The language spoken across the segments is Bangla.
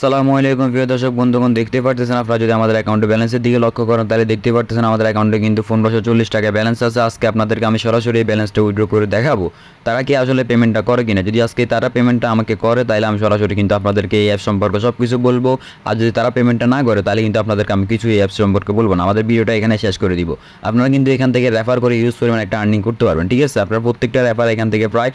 সালামু আলাইকুম প্রিয় দর্শক, বন্ধুগণ দেখতে পারতেছেন আপনারা যদি আমাদের অ্যাকাউন্টে ব্যালেন্সের দিকে লক্ষ্য করেন, তাহলে দেখতে পারতেছেন আমাদের অ্যাকাউন্টে কিন্তু পনেরোশো চল্লিশ টাকা ব্যালেন্স আছে। আজকে আপনাদেরকে আমি সরাসরি এই ব্যালেন্সটা উইড্রো করে দেখাবো। তারা কি আসলে পেমেন্টটা করে কিনা? যদি আজকে তারা পেমেন্টটা আমাকে করে, তাহলে আমি সরাসরি কিন্তু আপনাদেরকে এই অ্যাপ সম্পর্কে সব কিছু বলব। আর যদি তারা পেমেন্টটা না করে, তাহলে কিন্তু আপনাদেরকে আমি কিছু এই অ্যাপ সম্পর্কে বলব না। আমাদের ভিডিওটা এখানে শেষ করে দিব। আপনারা কিন্তু এখান থেকে রেফার করে ইউজ পরিমাণ একটা আর্নিং করতে পারবেন, ঠিক আছে? আপনারা প্রত্যেকটা রেফার এখান থেকে প্রায়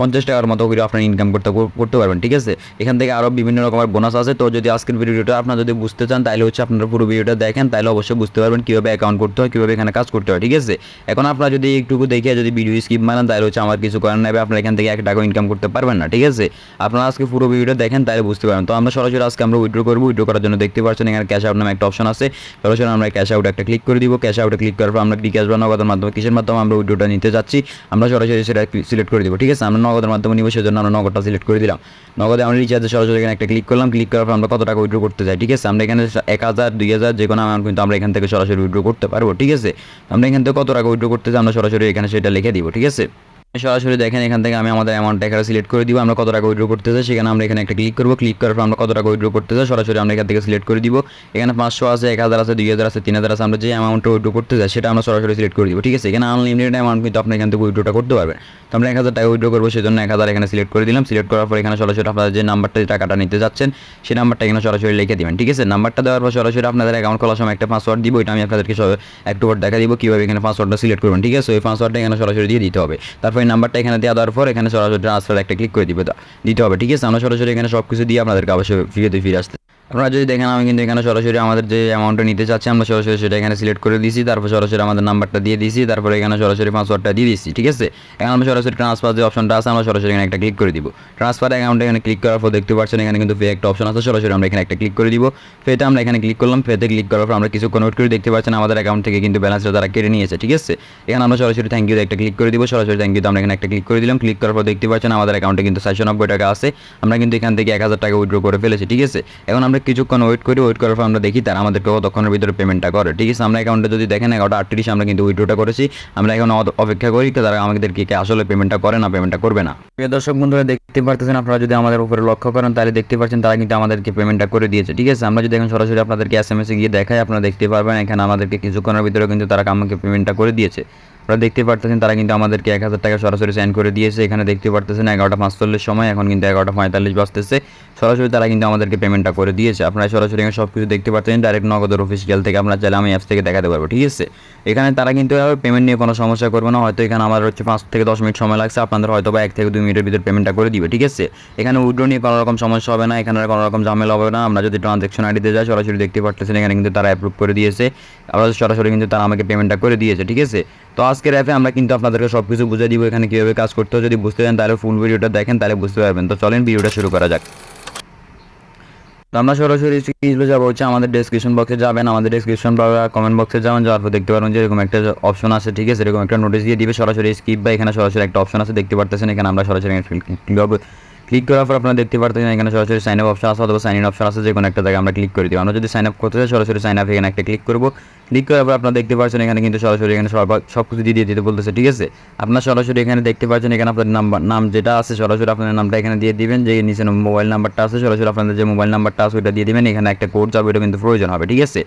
পঞ্চাশ টাকার মতো করে আপনার ইনকাম করতে করতে পারবেন, ঠিক আছে? এখান থেকে আরও বিভিন্ন রকমের বোনাস আছে। তো যদি আজকের ভিডিওটা আপনারা যদি বুঝতে চান তাহলে হচ্ছে আপনারা পুরো ভিডিওটা দেখেন তাহলে অবশ্যই বুঝতে পারবেন কীভাবে অ্যাকাউন্ট করতে হয়, কীভাবে এখানে কাজ করতে হয়, ঠিক আছে? এখন আপনারা যদি একটুকু দেখে যদি ভিডিও স্কিপ মারেন তাহলে হচ্ছে আমার কিছু করার নেবে আপনারা এখান থেকে এক টাকা ইনকাম করতে পারবেন না, ঠিক আছে? আপনারা আজকে পুরো ভিডিওটা দেখেন তাহলে বুঝতে পারবেন। তো আমরা সরাসরি আজকে আমরা উইড্রো করব। উইড্রো করার জন্য দেখতে পাচ্ছেন এখানে ক্যাশ আউট নামে একটা অপশন আছে। সরাসরি আমরা ক্যাশ আউট একটা ক্লিক করে দিব। ক্যাশ আউটে ক্লিক করার পর আমরা বিকাশ বা নগদের মাধ্যমে কিসের মাধ্যমে আমরা উইড্রোটা নিতে যাচ্ছি, আমরা সরাসরি সেটা সিলেক্ট করে দিব, ঠিক আছে? আমরা নগদের মাধ্যমে নিব, সেজন্য আমরা নগদটা সিলেক্ট করে দিলাম। নগদে আমরা রিচার্জে সরাসরি এখানে একটা ক্লিক করলাম ক্লিক করার পর আমরা কত টাকা উইড্রো করতে চাই, ঠিক আছে? আমরা এখানে এক হাজার, দুই হাজার যে কোনো অ্যামাউন্ট কিন্তু আমরা এখান থেকে সরাসরি উইড্রো করতে পারব, ঠিক আছে? আমরা এখান থেকে কত টাকা উইড্রো করতে চাই, আমরা সরাসরি এখানে সেটা লিখে দিব, ঠিক আছে? সরাসরি দেখেন, এখান থেকে আমি আমাদের অ্যামাউন্ট এখানে সিলেক্ট করে দিব। আমরা কত টাকা উইড্রো করতে চাই সেখানে আমরা এখানে একটা ক্লিক করব। ক্লিক করার পর আমরা কত টাকা উইড্রো করতে চাই সরাসরি আমরা এখান থেকে সিলেক্ট করে দিব। এখানে পাঁচশো আছে, এক হাজার আছে, দুই হাজার আছে, তিন হাজার আছে। আমরা যে অ্যামাউন্টটা উইড্রো করতে চাই সেটা আমরা সরাসরি সিলেক্ট করে দিব। ঠিক আছে? এখানে আনলিমিটেড অ্যামাউন্ট কিন্তু আপনি এখান থেকে উইড্রোটা করতে পারবেন। তো আমরা এক হাজার টাকা উইড্রো করব, সেজন্য এক হাজার এখানে সিলেক্ট করে দিলাম। সিলেক্ট করার পর এখানে সরাসরি আপনারা যে নাম্বারটা টাকাটা নিতে যাচ্ছেন, সেই নাম্বারটা এখানে সরাসরি লিখে দিবেন। ঠিক আছে? নাম্বারটা দেওয়ার পর সরাসরি আপনাদের অ্যাকাউন্ট খোলার সময় একটা পাসওয়ার্ড দিব। এটা আমি আপনাদেরকে সব একটু দেখা দিব, কীভাবে এখানে পাসওয়ার্ডটা সিলেক্ট করবেন। ঠিক আছে? ওই পাসওয়ার্ডটা এখানে সরাসরি দিয়ে দিতে হবে। তারপর এই নাম্বারটা এখানে দেওয়া দেওয়ার পর এখানে সরাসরি ট্রান্সফার একটা ক্লিক করে দিবে। দিতে হবে, ঠিক আছে? আমরা সরাসরি এখানে সব কিছু দিয়ে আপনাদেরকে অবশ্যই ফিরেতে ফিরে আসতে আপনারা যদি দেখেন, আমি কিন্তু এখানে সরাসরি আমাদের যে অ্যামাউন্টটা নিতে চাচ্ছি, আমরা সরাসরি সেটা এখানে সিলেক্ট করে দিয়েছি। তারপর সরাসরি আমাদের নাম্বারটা দিয়ে দিয়েছি। তারপরে এখানে সরাসরি পাসওয়ার্ডটা দিয়ে দিচ্ছি ঠিক আছে? এখানে আমরা সরাসরি ট্রান্সফার যে অপশনটা আছে, আমরা সরাসরি এখানে একটা ক্লিক করে দিব। ট্রান্সফার অ্যাকাউন্টে এখানে ক্লিক করার পর দেখতে পাচ্ছেন, এখানে কিন্তু ফে একটা অপশন আছে। সরাসরি আমরা এখানে একটা ক্লিক করে দিব। ফেতে আমরা এখানে ক্লিক করলাম। ফেতে ক্লিক করার পর আমরা কিছু কনভার্ট করে দেখতে পাচ্ছেন, আমাদের অ্যাকাউন্ট থেকে কিন্তু ব্যালেন্সটা তারা কেটে নিয়েছে, ঠিক আছে? এখানে আমরা সরাসরি থ্যাংক ইউ একটা ক্লিক করে দিব। সরাসরি থ্যাংক ইউ আমরা এখানে একটা ক্লিক করে দিলাম। ক্লিক করার পর দেখতে পাচ্ছেন আমাদের অ্যাকাউন্টে কিন্তু চারশো নব্বই টাকা আছে। আমরা কিন্তু এখান থেকে এক হাজার টাকা উইড্রো করে ফেলেছি, ঠিক আছে? এখন আমরা কিছুক্ষণ ওয়েট করি ওয়েট করার পর আমরা দেখি তারা আমাদেরকে কতক্ষণের ভিতরে পেমেন্টটা করে, ঠিক আছে? আমরা অ্যাকাউন্টে যদি দেখেন এগারোটা আটত্রিশ আমরা কিন্তু উইড্রোটা করেছি। আমরা এখন অপেক্ষা করি তারা আমাদেরকে কে আসলে পেমেন্টটা করে না পেমেন্টটা করবে না। দর্শক, বন্ধুরা, দেখতে পারতেছেন আপনারা যদি আমাদের উপরে লক্ষ্য করেন, তাহলে দেখতে পাচ্ছেন তারা কিন্তু আমাদেরকে পেমেন্টটা করে দিয়েছে, ঠিক আছে? আমরা যদি এখন সরাসরি আপনাদেরকে এস এম এসে গিয়ে দেখাই, আপনারা দেখতে পারবেন এখানে আমাদেরকে কিছুক্ষণের ভিতরে কিন্তু তারা আমাকে পেমেন্টটা করে দিয়েছে। আপনারা দেখতে পারতেছেন, তারা কিন্তু আমাদেরকে এক হাজার টাকা সরাসরি সেন্ড করে দিয়েছে। এখানে দেখতে পারতেছেন এগারোটা পাঁচচল্লিশ সময়, এখন কিন্তু এগারোটা পঁয়তাল্লিশ বাজতেছে। সরাসরি তারা কিন্তু আমাদেরকে পেমেন্টটা করে দিয়েছে। আপনারা সরাসরি সব কিছু দেখতে পাচ্ছেন ডাইরেক্ট নগদের অফিসিয়াল থেকে আপনারা চাইলে আমি অ্যাপস থেকে দেখাতে পারব, ঠিক আছে? এখানে তারা কিন্তু পেমেন্ট নিয়ে কোনো সমস্যা করবে না, হয়তো এখানে আমার হচ্ছে পাঁচ থেকে দশ মিনিট সময় লাগছে, আপনাদের হয়তো বা এক থেকে দুই মিনিটের ভিতরে পেমেন্টটা করে দিবে, ঠিক আছে? এখানে উইড্রো নিয়ে কোনো রকম সমস্যা হবে না, এখানে কোনো রকম ঝামেলা হবে না। আমরা যদি ট্রানজ্যাকশন আইডিতে যাই, সরাসরি দেখতে পারতেছেন, এখানে কিন্তু তারা অ্যাপ্রুভ করে দিয়েছে। আবার সরাসরি কিন্তু তারা আমাকে পেমেন্টটা করে দিয়েছে, ঠিক আছে? তো আজকের অ্যাপে আমরা কিন্তু আপনাদেরকে সব কিছু বুঝে দিব এখানে কীভাবে কাজ করতে হয়। যদি বুঝতে চান, তাহলে ফুল ভিডিওটা দেখেন, তাহলে বুঝতে পারবেন। তো চলেন ভিডিওটা শুরু করা যাক। তো আমরা সরাসরি স্ক্রিনে যাব হচ্ছে আমাদের ডেসক্রিপশন বক্সে যাবেন। আমাদের ডেসক্রিপশন বা কমেন্ট বক্সে যাবেন, যাওয়ার পর দেখতে পারবেন যে এরকম একটা অপশন আছে, ঠিক আছে? এরকম একটা নোটিশ দিয়ে দিবে। সরাসরি স্কিপ বা এখানে সরাসরি একটা অপশন আছে, দেখতে পারতেছেন। এখানে আমরা সরাসরি ক্লিক করার পর আপনারা দেখতে পারতেন এখানে সরাসরি সাইন আপ অপশন আছে অথবা সাইন ইন অপশন আছে যে কোনো একটা জায়গায় আমরা ক্লিক করে দিই আমরা যদি সাইন আপ করতে চাই, সরাসরি সাইন আপ এখানে একটা ক্লিক করব। ক্লিক করার পর আপনারা দেখতে পাচ্ছেন এখানে কিন্তু সরাসরি এখানে সব- কিছু দিয়ে দিয়ে দিতে বলতেছে, ঠিক আছে? আপনার সরাসরি এখানে দেখতে পাচ্ছেন এখানে আপনার নাম্বার নাম যেটা আছে, সরাসরি আপনার নামটা এখানে দিয়ে দিবেন। যে নিচে মোবাইল নাম্বারটা আছে, সরাসরি আপনাদের যে মোবাইল নাম্বারটা আছে, ওইটা দিয়ে দিবেন। এখানে একটা কোড যাবে ওইটা কিন্তু প্রয়োজন হবে, ঠিক আছে?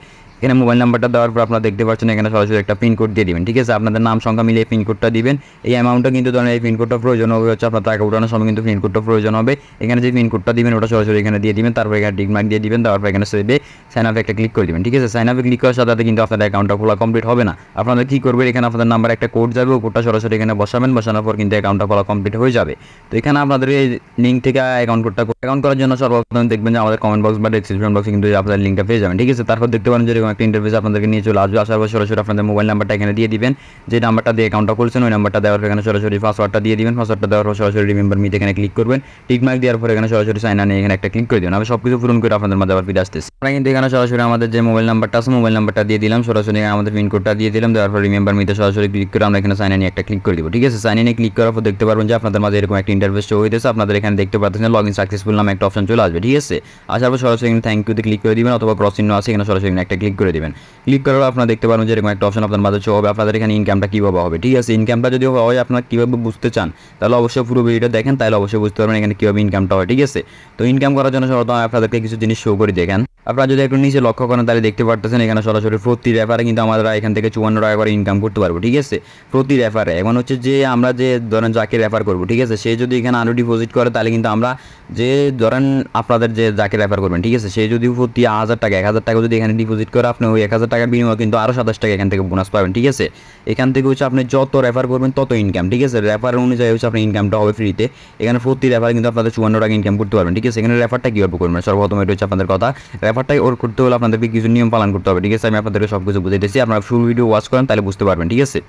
এখানে মোবাইল নাম্বারটা দেওয়ার পর আপনারা দেখতে পাচ্ছেন এখানে সরাসরি একটা পিনকোড দিয়ে দিবেন, ঠিক আছে? আপনাদের নাম, সংখ্যা মিলিয়ে পিনকোডটা দিবেন। এই অ্যামাউন্টটা কিন্তু ধরেন এই পিনকোডটা প্রয়োজন হবে, হচ্ছে আপনার টাকা উঠানোর সময় কিন্তু পিনকোডটা প্রয়োজন হবে। এখানে যে পিনকোডটা দিবেন, ওটা সরাসরি এখানে দিয়ে দিবেন, তারপর এখানে টিকমার্ক দিয়ে দিবেন তারপর এখানে সেভে সাইন আপে একটা ক্লিক করে দিবেন, ঠিক আছে? সাইন আপে ক্লিক করার সাথে সাথে কিন্তু আপনাদের অ্যাকাউন্টটা খোলা কমপ্লিট হবে না। আপনাদের কী করবেন, এখানে আপনাদের নাম্বার একটা কোড যাবে, ও কোডটা সরাসরি এখানে বসাবেন, বসানোর পর কিন্তু অ্যাকাউন্টটা খোলা কমপ্লিট হয়ে যাবে। তো এখানে আপনাদের এই লিঙ্ক থেকে অ্যাকাউন্ট কোডটা অ্যাকাউন্ট করার জন্য সর্বপ্রথম দেখবেন যে আমাদের কমেন্ট বক্স বা ডিসক্রিপশন বক্সে কিন্তু আপনাদের লিঙ্কটা পেয়ে যাবেন, ঠিক আছে? তারপর দেখতে পারেন যে একটা ইন্টারভিউ আপনাদেরকে নিয়ে চলে আসবে। আসার পর সরাসরি আপনাদের মোবাইল নাম্বারটা এখানে দিয়ে দিবেন। যে নাম্বারটা দিয়ে অ্যাকাউন্টটা করছেন ওই নাম্বারটা দেওয়ার পর এখানে সরাসরি পাসওয়ার্ডটা দিয়ে দিবেন। পাসওয়ার্ডটা দেওয়ার পর সরাসরি রিমেম্বার মিতে এখানে ক্লিক করবেন। টিক মার্ক দেওয়ার পর এখানে সরাসরি সাইন আনে এখানে একটা ক্লিক করে দিবেন। আমি সব কিছু পূরণ করে আপনাদের মাঝে আবার ফিরে আসতেছি। আমরা কিন্তু এখানে সরাসরি আমাদের যে মোবাইল নাম্বারটা আছে মোবাইল নাম্বারটা দিয়ে দিলাম। সরাসরি আমাদের পিনকোডটা দিয়ে দিলাম। দেওয়ার পর রিমেম্বার মিতে সরাসরি ক্লিক করে আমরা এখানে সাইন আনে একটা ক্লিক করে দিব। ঠিক আছে? সাইন আনে ক্লিক করার পর দেখতে পারবেন যে আপনাদের মাঝে এরকম একটা ইন্টারভেস শো হইতেছে। আপনাদের এখানে দেখতে পাচ্ছেন লগ ইন সাকসেসফুল নামে একটা অপশন চলে আসবে। ঠিক আছে? আসার পর সরাসরি থ্যাংক ইউতে ক্লিক করে দিবেন। অথবা ক্রস চিহ্ন আছে, এখানে সরাসরি একটা ক্লিক করে দেবেন। ক্লিক করার আপনারা দেখতে পারবেন যে এরকম একটা অপশন আপনার মাঝে হবে। আপনাদের এখানে ইনকামটা কীভাবে হবে? ঠিক আছে ইনকামটা যদি হয়, আপনারা কীভাবে বুঝতে চান? তাহলে অবশ্যই পুরো ভিডিওটা দেখেন, তাহলে অবশ্যই বুঝতে পারবেন এখানে কীভাবে ইনকামটা হয়। ঠিক আছে? তো ইনকাম করার জন্য আপনাদেরকে কিছু জিনিস শো করে দেখেন। আপনারা যদি একটু নিচে লক্ষ্য করেন, তাহলে দেখতে পারতেছেন এখানে সরাসরি প্রতি রেফারে কিন্তু আমরা এখান থেকে চুয়ান্ন টাকা করে ইনকাম করতে পারব, ঠিক আছে? প্রতি রেফারে এখন হচ্ছে যে আমরা যে ধরেন যাকে রেফার করব, ঠিক আছে? সে যদি এখানে আরও ডিপোজিট করে, তাহলে কিন্তু আমরা যে ধরেন আপনাদের যে যাকে রেফার করবেন, ঠিক আছে? সে যদি প্রতি হাজার টাকা, এক হাজার টাকা যদি এখানে ডিপোজিট করে, আপনি ওই এক হাজার টাকার বিনিময়ে কিন্তু আরও সাতাশ টাকা এখান থেকে বোনাস পাবেন, ঠিক আছে? এখান থেকে হচ্ছে আপনি যত রেফার করবেন, তত ইনকাম ঠিক আছে? রেফার অনুযায়ী হচ্ছে আপনার ইনকামটা হবে ফ্রিতে এখানে প্রতি রেফার কিন্তু আপনাদের চুয়ান্ন টাকা ইনকাম করতে পারবেন, ঠিক আছে? এখানে রেফারটা কীভাবে করবেন? সর্বপ্রথম এটা হচ্ছে আপনাদের কথা। রেফারটাই ওর করতে হলে আপনাদেরকে কিছু নিয়ম পালন করতে হবে, ঠিক আছে? আমি আপনাদেরকে সব কিছু দিয়েছি আপনারা ফুল ভিডিও ওয়াচ করেন, তাহলে বুঝতে পারবেন, ঠিক আছে?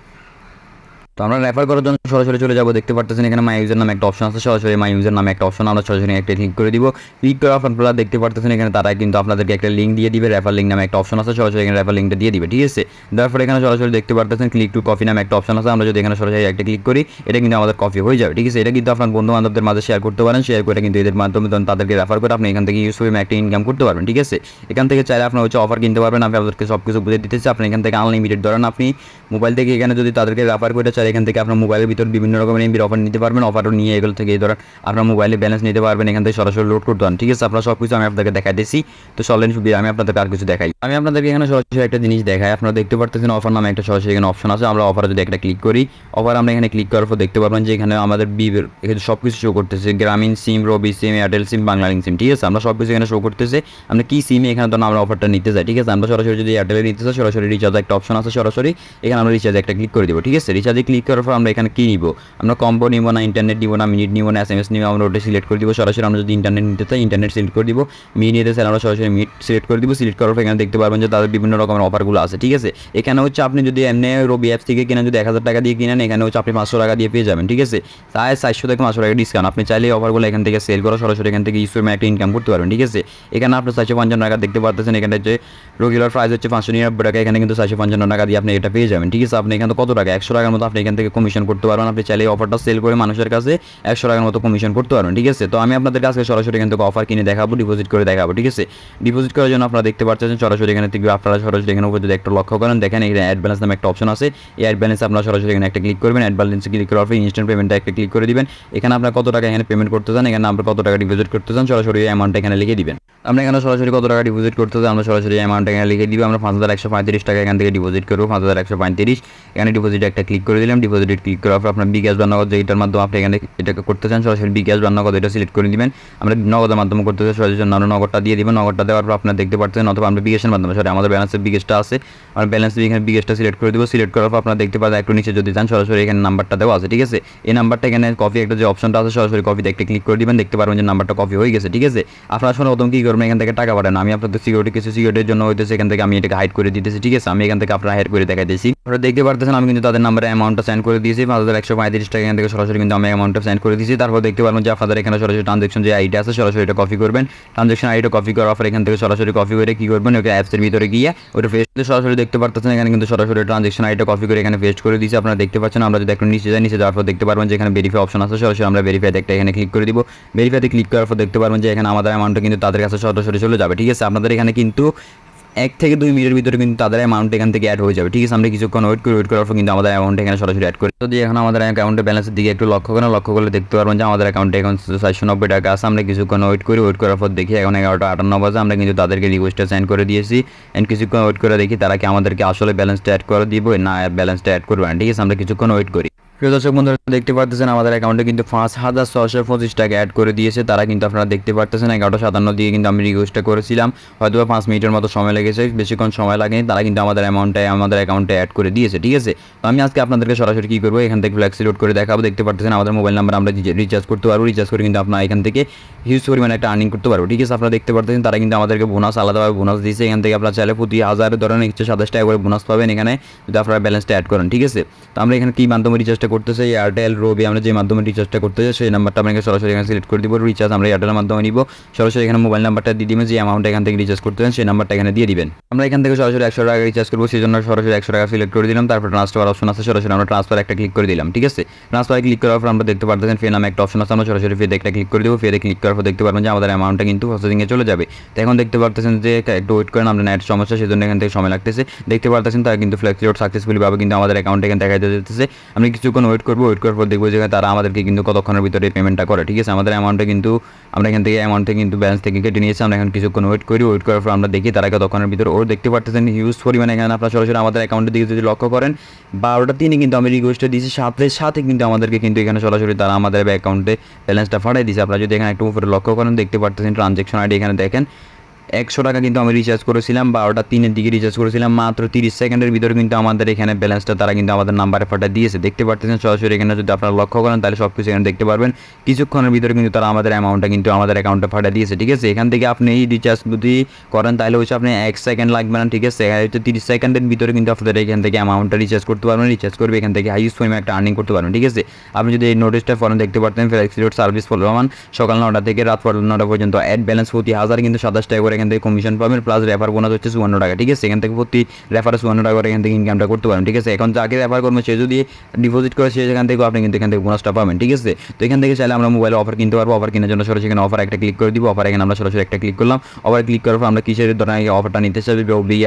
তো আমরা রেফার করার জন্য সরাসরি চলে যাব। দেখতে পারতেছেন এখানে মাই ইউজার নামে একটা অপশন আছে। সরাসরি মাই ইউজার নামে একটা অপশন আমরা সরাসরি একটা ক্লিক করে দিব। ক্লিক করে আপনারা দেখতে পারতেছেন এখানে তারা কিন্তু আপনাদেরকে একটা লিঙ্ক দিয়ে দিবে। রেফার লিঙ্ক নামে একটা অপশন আছে। সরাসরি এখানে রেফার লিঙ্কটা দিয়ে দিবে। ঠিক আছে? তারপর এখানে সরাসরি দেখতে পারতেছেন ক্লিক টু কফি নামে একটা অপশন আছে। আমরা যদি এখানে সরাসরি একটা ক্লিক করি, এটা কিন্তু আমাদের কফি হয়ে যাবে। ঠিক আছে? এটা কিন্তু আপনার বন্ধু বান্ধবদের মাঝে শেয়ার করতে পারেন। শেয়ার করে কিন্তু এদের মাধ্যমে তাদেরকে রেফার করে আপনি এখান থেকে ইউজ করে একটা ইনকাম করতে পারবেন। ঠিক আছে? এখান থেকে চাইলে আপনার হচ্ছে অফার কিনতে পারবেন। আমি আপনাদেরকে সব কিছু বুঝে দিতেছি। আপনি এখান থেকে আনলিমিটেড ধরেন আপনি মোবাইল থেকে এখানে যদি তাদেরকে রেফার করে চাই এখান থেকে আপনার মোবাইলের ভিতর বিভিন্ন রকমের এমবির অফার নিতে পারবেন। অফারও নিয়ে এগুলো থেকে এই ধরেন আপনার মোবাইলে ব্যালেন্স নিতে পারবেন, এখান থেকে সরাসরি লোড করতে পারেন ঠিক আছে, আপনারা সব কিছু আমি আপনাদেরকে দেখাই দিচ্ছি তো চলেন সুবিধা আমি আপনাদেরকে আর কিছু দেখাই। আমি আপনাদেরকে এখানে সরাসরি একটা জিনিস দেখাই। আপনারা দেখতে পারতেছেন অফার নামে একটা সরাসরি এখানে অপশন আছে। আমরা অফারে যদি একটা ক্লিক করি অফার আমরা এখানে ক্লিক করার পর দেখতে পারবেন যে এখানে আমাদের বিবের এখানে সব কিছু শো করতেছে। গ্রামীণ সিম রবি সিম এয়ারটেল সিম বাংলালিং সিম ঠিক আছে? আমরা সব কিছু এখানে শো করতেছে। আমরা কি সিমে এখানে ধরুন আমরা অফারটা নিতে চাই, ঠিক আছে? আমরা সরাসরি যদি এয়ারটেলে নিতে চাই, সরাসরি রিচার্জ একটা অপশন আছে সরাসরি। এখানে আমরা রিচার্জ একটা ক্লিক করে দিব, ঠিক আছে? রিচার্জে ক্লিক করার পর আমরা এখানে কি নিব? আমরা কম্বো নিব না ইন্টারনেট নিব না মিনিট নিব না এস এম এস নিব আমরা ওটা সিলেক্ট করে দিব। সরাসরি আমরা যদি ইন্টারনেট নিতে চাই ইন্টারনেট সিলেক্ট করে দিব। মিনিট নিতে চাই, আমরা সরাসরি মিনিট সিলেক্ট করে দিব। সিলেক্ট করার পর এখানে দেখতে পারবেন যে তাদের বিভিন্ন রকমের অফারগুলো আছে, ঠিক আছে? এখানে হচ্ছে আপনি যদি এমনি রবি অ্যাপস থেকে কিনেন, যদি এক হাজার টাকা দিয়ে কিনেন, এখানে হচ্ছে আপনি পাঁচশো টাকা দিয়ে পেয়ে যাবেন, ঠিক আছে? তাই চারশো থেকে পাঁচশো টাকা ডিসকাউন্ট আপনি চাইলে অফারগুলো এখান থেকে সেল করা সরাসরি এখান থেকে করে একটা ইনকাম করতে পারবেন, ঠিক আছে? এখানে আপনি চারশো পঞ্চান্ন টাকা দেখতে পারতেছেন, এখানে হচ্ছে রেগুলার প্রাইস হচ্ছে পাঁচশো নিরানব্বই টাকা, এখানে কিন্তু চারশো পঞ্চান্ন টাকা দিয়ে আপনি এটা পেয়ে যাবেন, ঠিক আছে? আপনি এখানে কত টাকা? একশো টাকার মতো আপনি এখান থেকে কমিশন করতে পারবেন। আপনি চাইলে অফারটা সেল করে মানুষের কাছে একশো টাকার মতো কমিশন করতে পারবেন, ঠিক আছে? তো আমি আপনাদের কাছে সরাসরি এখান থেকে অফার কিনে দেখাবো ডিপোজিট করে দেখাবো, ঠিক আছে? ডিপোজিট করার জন্য আপনারা দেখতে পাচ্ছেন সরাসরি এখানে থেকে আপনারা সরাসরি এখানে উপর যদি একটা লক্ষ্য করেন। দেখেন এখানে অ্যাড ব্যালেন্স নামে একটা অপশন আছে। এই অ্যাড ব্যালেন্স আপনারা সরাসরি এখানে একটা ক্লিক করবেন। অ্যাড ব্যালেন্স ক্লিক করার পর ইনস্ট্যান্ট পেমেন্টটা একটা ক্লিক করে দিবেন। এখানে আপনার কত টাকা এখানে পেমেন্ট করতে চান, এখানে আপনার কত টাকা ডিপোজিট করতে চান, সরাসরি এই অ্যামাউন্টটা এখানে লিখে দিবেন। আমরা এখানে সরাসরি কত টাকা ডিপোজিট করতে চান আমরা সরাসরি অ্যামাউন্ট এখানে লিখে দিব। আমরা পাঁচ হাজার একশো পঁয়ত্রিশ টাকা এখান থেকে ডিপোজিট করব, পাঁচ হাজার একশো পঁয়ত্রিশ। এখানে ডিপোজিট একটা ক্লিক করে দিলাম। ডিপোজিট ক্লিক করার পর আপনার বিকাশ বা নগদ যেটার মাধ্যমে আপনি এখানে এটাকে করতে চান, সরাসরি বিকাশ বা নগদ এটা সিলেক্ট করে দিবেন। আমরা নগদের মাধ্যমে করতে চাই, সরাসরি আমরা নগদটা দিয়ে দিবেন, নগদটা দেওয়ার পর আপনার দেখতে পাচ্ছেন অথবা আমরা বিকাশের মাধ্যমে সরি আমাদের ব্যালেন্সের বিকাশটা আছে, আমরা ব্যালেন্স এখানে বিকাশটা সিলেক্ট করে দেবো। সিলেক্ট করার পর আপনারা দেখতে পাবেন একটু নিচে যদি চান, সরাসরি এখানে নাম্বারটা দেওয়া আছে, ঠিক আছে? এই নাম্বারটা এখানে কপি একটা যে অপশনটা আছে, সরাসরি কপিতে একটা ক্লিক করে দিবেন, দেখতে পারবেন যে নাম্বারটা কপি হয়ে গেছে, ঠিক আছে? আপনারা প্রথম কী করবেন, এখান থেকে টাকা পাঠান। আমি আপনাদের সিকিউরিটি কিছু সিকিউরিটির জন্য হইতেছে, এখান থেকে আমি এটাকে হাইড করে দিতেছি, ঠিক আছে? আমি এখান থেকে আপনারা হাইড করে দেখাই দিয়েছি আপনারা দেখতে পারতেছেন, আমি কিন্তু তাদের নাম্বারে অ্যামাউন্টটা সেন্ড করে দিয়েছি পাঁচ একশো পঁয়ত্রিশ টাকা এখান থেকে সরাসরি কিন্তু আমি অ্যামাউন্টটা সেন্ড করে দিয়েছি। তারপর দেখতে পারবেন যে আপনাদের এখানে সরাসরি ট্রানজেকশন যে আইডি আছে, সরাসরি এটা কপি করবেন। ট্রানজেকশন আইডিটা কপি করার পর এখান থেকে সরাসরি কপি করে কী করবেন, ওকে অ্যাপসের ভিতরে গিয়ে ওটা ফেস সরাসরি দেখতে পারতেছেন, এখানে কিন্তু সরাসরি ট্রানজেকশন আইডিটা কপি করে এখানে পেস্ট করে দিয়েছি। আপনারা দেখতে পাচ্ছেন, আমরা যদি একটু নিচে যাই, নিচে যাওয়ার পর দেখতে পারবেন যে এখানে ভেরিফাই অপশন আছে, সরাসরি আমরা ভেরিফাইতে একটা এখানে ক্লিক করে দিব। ভেরিফাইতে ক্লিক করার পর দেখতে পারবেন যে এখানে আমাদের অ্যামাউন্টটা কিন্তু তাদের কাছে সরাসরি চলে যাবে, ঠিক আছে? আপনাদের এখানে কিন্তু এক থেকে দুই মিনিটের ভিতরে কিন্তু তাদের অ্যামাউন্ট এখান থেকে অ্যাড হয়ে যাবে। ঠিক আছে, আমরা কিছুক্ষণ ওয়েট করি ওয়েট করার পর কিন্তু আমাদের অ্যামাউন্ট এখানে সরাসরি অ্যাড করি। যদি এখন আমাদের অ্যাকাউন্টে ব্যালেন্সের দিকে একটু লক্ষ্য করেন, লক্ষ্য করলে দেখতে পারবেন যে আমাদের অ্যাকাউন্টে এখন চারশো নব্বই টাকা আছে। আমরা কিছুক্ষণ ওয়েট করি ওয়েট করার পর দেখি এখন এগারোটা আটান্ন বাজে। আমরা কিন্তু তাদেরকে রিকোয়েস্টটা সেন্ড করে দিয়েছি। অ্যান্ড কিছুক্ষণ ওয়েট করে দেখি তারা কি আমাদেরকে আসলে ব্যালেন্সটা অ্যাড করে দিব না ব্যালেন্সটা অ্যাড করবে না। ঠিক আছে, আমরা কিছুক্ষণ ওয়েট করি। প্রিয় দর্শক বন্ধুরা, দেখতে পারতেছেন আমাদের অ্যাকাউন্টে কিন্তু পাঁচ হাজার ছশো পঁচিশ টাকা অ্যাড করে দিয়েছে। তারা কিন্তু আপনারা দেখতে পারতেছেন এগারোটা সাতান্ন দিয়ে কিন্তু আমি রিকোয়েস্টটা করেছিলাম। হয়তো পাঁচ মিনিটের মতো সময় লেগেছে, বেশিক্ষণ সময় লাগেনি, তারা কিন্তু আমাদের অ্যামাউন্টটা আমাদের অ্যাকাউন্টে অ্যাড করে দিয়েছে, ঠিক আছে? তো আমি আজকে আপনাদেরকে সরাসরি কী করব, এখান থেকে ফ্ল্যাক্সি লোড করে দেখাবো। দেখতে পারতেছেন আমাদের মোবাইল নাম্বার আমরা রিচার্জ করতে পারব রিচার্জ করে কিন্তু আপনারা এখান থেকে হিউজ পরিমাণে একটা আর্নিং করতে পারব, ঠিক আছে? আপনারা দেখতে পারতেছেন, তারা কিন্তু আমাদেরকে বোনাস আলাদাভাবে বোনাস দিয়েছে। এখান থেকে আপনারা চাইলে প্রতি হাজার ধরেন একশো সাতাশ টাকা করে বোনাস পাবেন এখানে, যদি আপনারা ব্যালেন্সটা অ্যাড করেন, ঠিক আছে? তো আমরা এখানে কী মাধ্যমে রিচার্জটা রিচার্জটা করতে চাই এয়ারটেল রবি আমরা যে মাধ্যমে রিচার্জটা করতে চাই সেই নাম্বারটা আপনাকে সরাসরি এখানে সিলেক্ট করে দিব রিচার্জ আমরা এয়ারটেলের মাধ্যমে নিব, সরাসরি এখানে মোবাইল নাম্বারটা দিয়ে দিবেন, যে অ্যামাউন্ট এখান থেকে রিচার্জ করতে চান, সেই নাম্বারটা এখানে দিয়ে দিবেন। আমরা এখান থেকে সরাসরি একশো টাকা রিচার্জ করব, সেই জন্য সরাসরি একশো টাকা সিলেক্ট করে দিলাম, তারপর ট্রান্সফার অপশন আছে, সরাসরি আমরা ট্রান্সফার একটা ক্লিক করে দিলাম, ঠিক আছে? ট্রান্সফারে ক্লিক করার পর আমরা দেখতে পারতেছেন ফে নামে একটা অপশন আছে, আমরা সরাসরি ফেতে একটা ক্লিক করে দেবো ফেতে ক্লিক করার পর দেখতে পারবেন যে আমাদের অ্যামাউন্টটা কিন্তু প্রসেসিংয়ে চলে যাবে। তো এখন দেখতে পারতেছেন যে একটু ওয়েট করেন আমরা নেট সমস্যা, সেজন্য এখান থেকে সময় লাগতেছে। দেখতে পারতেছেন তারা কিন্তু ফ্লেক্সিলোড সাকসেসফুলি ভাবে কিন্তু আমাদের অ্যাকাউন্টে এখানে দেখা যেতেছে আমি কিছুক্ষণ ওয়েট করব ওয়েট করার পর দেখব যে তারা আমাদেরকে কিন্তু কতক্ষণের ভিতরে পেমেন্টটা করে, ঠিক আছে? আমাদের অ্যামাউন্টে কিন্তু, আমরা এখান থেকে অ্যামাউন্ট কিন্তু ব্যালেন্স থেকে কেটে নিয়েছি, আমরা এখন কিছুক্ষণ ওয়েট করি ওয়েট করার পর আমরা দেখি তারা কতক্ষণের ভিতরে, ওর দেখতে পারতেছেন হিউজ পরিমাণে। এখানে আপনারা সরাসরি আমাদের অ্যাকাউন্টের দিকে যদি লক্ষ্য করেন, বারোটা তিনে কিন্তু আমি রিকোয়েস্টটা দিয়েছি সাথে সাথে কিন্তু আমাদেরকে কিন্তু এখানে সরাসরি তারা আমাদের অ্যাকাউন্টে ব্যালেন্সটা ফাটাই দিয়েছে। আপনারা যদি এখানে একটু উপরে লক্ষ্য করেন, দেখতে পারতেছেন ট্রানজ্যাকশন আইডি এখানে দেখেন একশো টাকা কিন্তু আমি রিচার্জ করেছিলাম বারোটা তিনের দিকে রিচার্জ করেছিলাম, মাত্র তিরিশ সেকেন্ডের ভিতরে কিন্তু আমাদের এখানে ব্যালেন্সটা তারা কিন্তু আমাদের নাম্বারে ফাটা দিয়েছে। দেখতে পারতেছেন সরাসরি এখানে যদি আপনারা লক্ষ্য করেন, তাহলে সব কিছু এখানে দেখতে পারবেন। কিছুক্ষণের ভিতরে কিন্তু তারা আমাদের অ্যামাউন্টটা কিন্তু আমাদের অ্যাকাউন্টে ফাটা দিয়েছে, ঠিক আছে? এখান থেকে আপনি এই রিচার্জ যদি করেন, তাহলে হচ্ছে আপনি এক সেকেন্ড লাগবে না, ঠিক আছে? হচ্ছে তিরিশ সেকেন্ডের ভিতরে কিন্তু আপনাদের এখান থেকে অ্যামাউন্টটা রিচার্জ করতে পারবেন রিচার্জ করবে, এখান থেকে হাইস্ট পরিমাণে একটা আর্নিং করতে পারবেন, ঠিক আছে? আপনি যদি এই নোটিশটা ফরেন দেখতে পারতেন ফ্লেক্সিলোড সার্ভিস ফলমান সকাল নটা থেকে রাত নটা পর্যন্ত অ্যাড ব্যালেন্স প্রতি হাজার কিন্তু সাতাশ টাকা করে এখান থেকে কমিশন পাবেন প্লাস রেফার বোনাস হচ্ছে চুয়ান্ন টাকা, ঠিক আছে? এখান থেকে প্রতি রেফারে চুয়ান্ন টাকা করে এখান থেকে ইনকামটা করতে পারেন ঠিক আছে? এখন যাকে রেফার করবেন সে যদি ডিপোজিট করে, সে সেখান থেকে আপনি কিন্তু এখান থেকে বোনাসটা পাবেন, ঠিক আছে? তো এখান থেকে চাইলে আমরা মোবাইলে অফার কিনতে পারব অফার কেনার জন্য সরাসরি এখানে অফার একটা ক্লিক করে দিব অফার এখানে আমরা সরাসরি একটা ক্লিক করলাম অফার ক্লিক করার পর আমরা কিসের ধরনের অফারটা নিতে চাই বি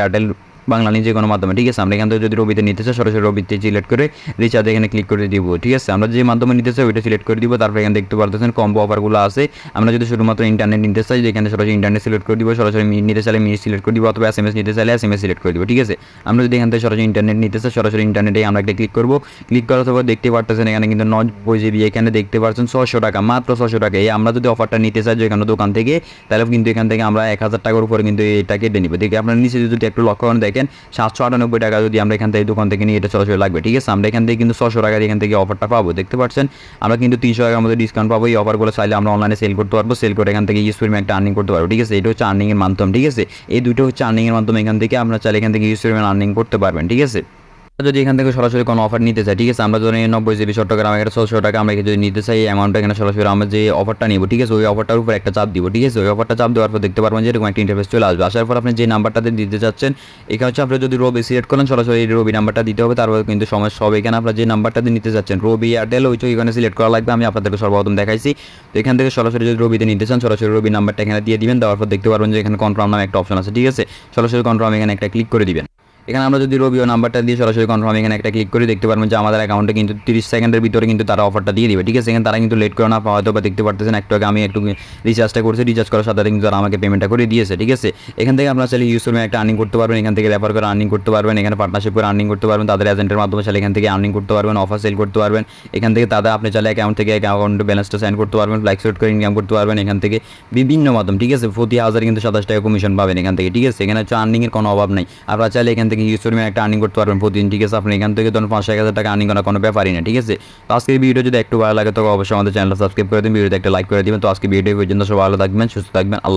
বাংলা যে কোনো মাধ্যমে, ঠিক আছে? আমরা এখান থেকে যদি রবিতে নিতে চাই, সরাসরি রবিতে সিলেক্ট করে রিচার্জ এখানে ক্লিক করে দিব, ঠিক আছে? আমরা যে মাধ্যমে নিতে চাই, ওইটা সিলেক্ট করে দিব। তারপর এখানে দেখতে পারতেছেন কম্বো অফারগুলো আছে। আমরা যদি শুধুমাত্র ইন্টারনেট নিতে চাই যেখানে সরাসরি ইন্টারনেট সিলেক্ট করে দিব, সরাসরি মিনিট নিতে চাইলে মিনিট সিলেক্ট করে দিব, অথবা এস এম এস নিতে চাইলে এস এম এস সিলেক্ট করে দিব, ঠিক আছে? আমরা যদি এখান থেকে সরাসরি ইন্টারনেট নিতে চাই, সরাসরি ইন্টারনেটে আমরা একটা ক্লিক করব। ক্লিক করার পর দেখতে পারতেছেন এখানে কিন্তু নব্বই জিবি এখানে দেখতে পাচ্ছেন ছশো টাকা, মাত্র ছশো টাকা। এই আমরা যদি অফারটা নিতে চাই যেখানে দোকান থেকে, তাহলে কিন্তু এখান থেকে আমরা এক হাজার টাকার উপরে কিন্তু এটা কেটে নিব। দেখি আপনার নিচে যদি একটু লক্ষ্য করেন দেখেন সাতশো আটানব্বই টাকা যদি আমরা এখান থেকে দোকান থেকে নিয়ে এটা ছশো লাগবে, ঠিক আছে? আমরা এখান থেকে কিন্তু ছশো টাকার এখান থেকে অফারটা পাবো, দেখতে পাচ্ছেন? আমরা কিন্তু তিনশো টাকার মধ্যে ডিসকাউন্ট পাবো, এই অফারগুলো চাইলে আমরা অনলাইনে সেল করতে পারব সেল করে এখান থেকে ইউজ পরিমাণ একটা আর্নিং করতে পারব, ঠিক আছে? এটা হচ্ছে আর্নিংয়ের মাধ্যম, ঠিক আছে? এই দুটো হচ্ছে আর্নিংয়ের মাধ্যমে এখান থেকে আমরা চাইলে এখান থেকে ইউজ আর্নিং করতে পারবেন, ঠিক আছে? যদি এখান থেকে সরাসরি কোনো অফার নিতে চাই, ঠিক আছে? আমরা ধরেন নব্বই জিবি চট্টগ্রাম এখানে ছশো টাকা আমরা যদি নিতে চাই অ্যামাউন্টটা এখানে সরাসরি আমরা যে অফারটা নিব, ঠিক আছে? ওই অফারটার উপর একটা চাপ দিব, ঠিক আছে? ওই অফারটা চাপ দেওয়ার পর দেখতে পারবেন যে এরকম একটা ইন্টারফেস চলে আসবে। আসার পর আপনি যে নাম্বারটাতে দিতে চাচ্ছেন, এখানে হচ্ছে আপনি যদি রবি সিলেক্ট করেন, সরাসরি রবি নাম্বারটা দিতে হবে। তারপর কিন্তু সমস্যা হবে এখানে আপনার যে নাম্বারটাতে নিতে চাচ্ছেন রবি এয়ারটেল ওই তো এখানে সিলেক্ট করা লাগবে, আমি আপনাদেরকে সর্বপ্রথম দেখাইছি। তো এখান থেকে সরাসরি যদি রবিতে নিতে চান, সরাসরি রবি নাম্বারটা এখানে দিয়ে দিবেন। দেওয়ার পর দেখতে পারবেন যে এখানে কনফার্ম নামে একটা অপশন আছে, ঠিক আছে? সরাসরি কনফার্ম এখানে একটা ক্লিক করে দিবেন। এখানে আমরা যদি রবিও নাম্বারটা দিয়ে সরাসরি কনফার্ম এখানে একটা ক্লিক করে, দেখতে পারবেন যে আমাদের অ্যাকাউন্টে কিন্তু তিরিশ সেকেন্ডের ভিতরে কিন্তু তারা অফারটা দিয়ে দিবে। ঠিক আছে? এখানে তারা কিন্তু লেট করে না, হয়তো বা দেখতে পারতেছেন, একটু আগে আমি একটু রিচার্জটা করছি রিচার্জ করার সাথে কিন্তু তারা আমাকে পেমেন্টটা করে দিয়েছে, ঠিক আছে? এখান থেকে আপনারা চাইলে ইউজ করে একটা আর্নিং করতে পারবেন, এখান থেকে রেফার করে আর্নিং করতে পারবেন, এখানে পার্টনারশিপ করে আর্নিং করতে পারবেন, তাদের এজেন্টের মাধ্যমে চাইলে এখান থেকে আর্নিং করতে পারবেন অফার সেল করতে পারবেন, এখান থেকে তাদের আপনি চাইলে অ্যাকাউন্ট থেকে অ্যাকাউন্ট ব্যালেন্সটা সেন্ড করতে পারবেন ফ্লাইক সেট করে ইনকাম করতে পারবেন, এখান থেকে বিভিন্ন মাধ্যম, ঠিক আছে? প্রতি হাজার কিন্তু সাতাশ টাকা কমিশন পাবেন এখান থেকে, ঠিক আছে? এখানে হচ্ছে আর্নিংয়ের কোনো অভাব নেই। আপনারা চাইলে এখান থেকে ইউজ করে একটা আর্নিং করতে পারবেন প্রতিদিন, ঠিক আছে? আপনি এখান থেকে ধরুন পাঁচ হাজার টাকা আর্নিং করা কোনো ব্যাপারই না ঠিক আছে? তো আজকে ভিডিও যদি একটু ভালো লাগে, তো অবশ্যই আমাদের চ্যানেল সাবস্ক্রাইব করে দিন ভিডিওতে একটা লাইক করে দিবেন। তো আজকে ভিডিও পর্যন্ত সব ভালো থাকবেন, সুস্থ থাকবেন, আল্লাহ